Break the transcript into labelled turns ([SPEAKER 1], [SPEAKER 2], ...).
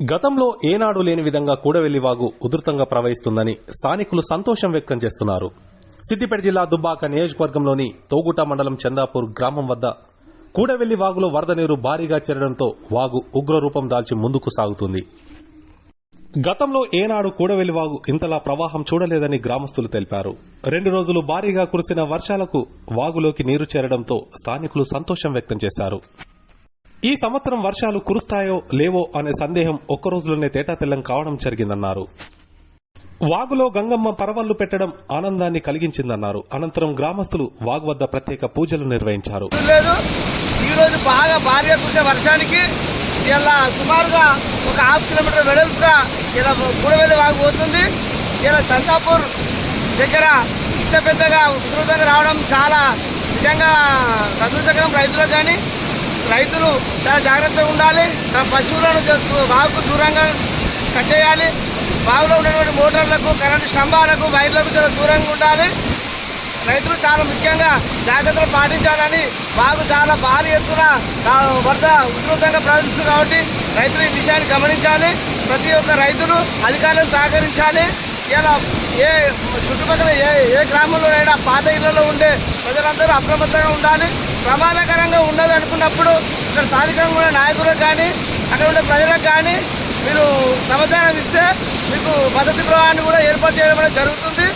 [SPEAKER 1] గతంలో ఏనాడు లేని విధంగా కూడవెల్లి వాగు ఉధృతంగా ప్రవహిస్తుందని స్థానికులు సంతోషం వ్యక్తం చేస్తున్నారు. సిద్దిపేట జిల్లా దుబ్బాక నియోజకవర్గంలోని తోగుట మండలం చందాపూర్ గ్రామం వద్ద కూడవెల్లి వాగులో వరద నీరు భారీగా చేరడంతో వాగు ఉగ్రరూపం దాల్చి ముందుకు సాగుతుంది. గతంలో ఏనాడు కూడవెల్లి వాగు ఇంతలా ప్రవాహం చూడలేదని గ్రామస్తులు తెలిపారు. రెండు రోజులు భారీగా కురిసిన వర్షాలకు వాగులోకి నీరు చేరడంతో స్థానికులు సంతోషం వ్యక్తం చేశారు. ఈ సంవత్సరం వర్షాలు కురుస్తాయో లేవో అనే సందేహం ఒక్క రోజులోనే తేటాతెల్లం కావడం జరిగిందన్నారు. వాగులో గంగమ్మ పరవళ్ళు పెట్టడం ఆనందాన్ని కలిగించిందన్నారు. అనంతరం గ్రామస్తులు వాగు వద్ద ప్రత్యేక పూజలు నిర్వహించారు.
[SPEAKER 2] లేదు. బాగా భారీ కురిసే వర్షానికి ఇలా సుమారుగా ఒక హాఫ్ కిలోమీటర్ వెడల్పుగా ఇలా కూడవెల్లి వాగు పోతుంది. ఇలా సంతాపూర్ దగ్గర ఇంత పెద్దగా ఉధృతంగా రావడం చాలా నిజంగా సంతోషకరం రైతులకు కానీ రైతులు చాలా జాగ్రత్తగా ఉండాలి. తమ పశువులను జ- వాగుకు దూరంగా కట్టేయాలి. బావిలో ఉన్నటువంటి మోటార్లకు కరెంటు స్తంభాలకు వైర్లకు చాలా దూరంగా ఉండాలి. రైతులు చాలా ముఖ్యంగా జాగ్రత్తలు పాటించాలని బాగు చాలా భారీ ఎత్తున వరద ఉధృతంగా ప్రవహిస్తుంది కాబట్టి రైతులు ఈ విషయాన్ని గమనించాలి. ప్రతి ఒక్క రైతులు అధికారులను సహకరించాలి. ఇలా ఏ చుట్టుపక్కల ఏ ఏ గ్రామంలోనైనా పాత ఇళ్ళలో ఉండే ప్రజలందరూ అప్రమత్తంగా ఉండాలి. ప్రమాదకరంగా ఉండదు అనుకున్నప్పుడు ఇక్కడ స్థానికంగా ఉండే నాయకులకు కానీ అక్కడ ఉండే ప్రజలకు కానీ మీరు సమాచారం ఇస్తే మీకు మద్దతు గృహాన్ని కూడా ఏర్పాటు చేయడం అనేది జరుగుతుంది.